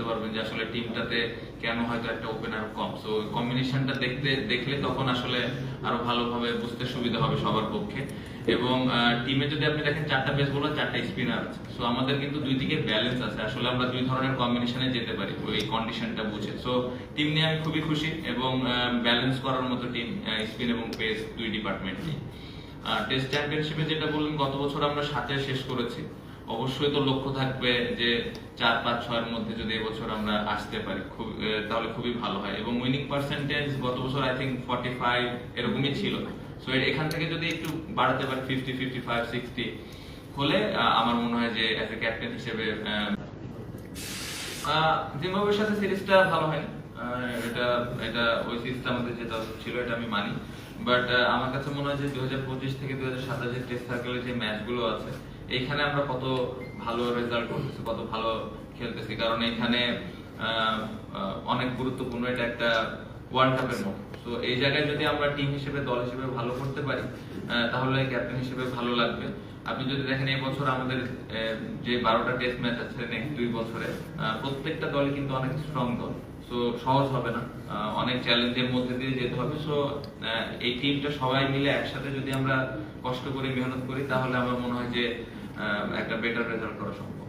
বুঝতে পারবেন যে আসলে টিমটাতে কেন হয়তো একটা ওপেনার কম। সো কম্বিনেশনটা দেখতে, দেখলে তখন আসলে আরও ভালোভাবে বুঝতে সুবিধা হবে সবার পক্ষে। এবং টিমে যদি আপনি দেখেন চারটা বেস বোলার চারটা স্পিনার আছে সো আমাদের কিন্তু দুই দিকে ব্যালেন্স আছে। আসলে আমরা দুই ধরনের কম্বিনেশনে যেতে পারি ওই কন্ডিশনটা বুঝে। সো টিম নিয়ে আমি খুবই খুশি এবং ব্যালেন্স করার মতো টিম স্পিন এবং পেস দুই ডিপার্টমেন্টই টেস্ট চ্যাম্পিয়নশিপে যেটা বললেন, গত বছর আমরা সাথে শেষ করেছি। অবশ্যই তো লক্ষ্য থাকবে যে চার পাঁচ ছয়ের মধ্যে যদি এবছর আমরা আসতে পারি, খুব তাহলে খুবই ভালো হয়। এবং উইনিং পার্সেন্টেজ গত বছর আই থিঙ্ক ফর্টি ফাইভ এরকমই ছিল। সো এখান থেকে যদি একটু বাড়াতে পারি ফিফটি ফিফটি ফাইভ সিক্সটি হলে আমার মনে হয় যে অ্যাজ এ ক্যাপ্টেন হিসেবে জিম্বাবুয়ের সাথে সিরিজটা ভালো হয়। এটা এটা ওই সিরিজটা আমাদের যেটা ছিল, এটা আমি মানি। বাট আমার কাছে মনে হয় যে দুই হাজার পঁচিশ থেকে দুই হাজার সাতাশ টেস্ট সার্কেলের যে ম্যাচগুলো আছে এইখানে আমরা কত ভালো রেজাল্ট করতেছি, কত ভালো খেলতেছি। কারণ এখানে অনেক গুরুত্বপূর্ণ এটা একটা ওয়ার্ল্ড কাপের মতো। তো এই জায়গায় যদি আমরা টিম হিসেবে, দল হিসেবে ভালো করতে পারি তাহলে ক্যাপ্টেন হিসেবে ভালো লাগবে। আপনি যদি দেখেন, এই বছর আমাদের যে বারোটা টেস্ট ম্যাচ আছে দুই বছরে প্রত্যেকটা দলই কিন্তু অনেক স্ট্রং দল। সো সহজ হবে না। অনেক চ্যালেঞ্জের মধ্যে দিয়ে যেতে হবে। সো এই টিমটা সবাই মিলে একসাথে যদি আমরা কষ্ট করে মেহনত করি, তাহলে আমার মনে হয় যে একটা বেটার রেজাল্ট করা সম্ভব।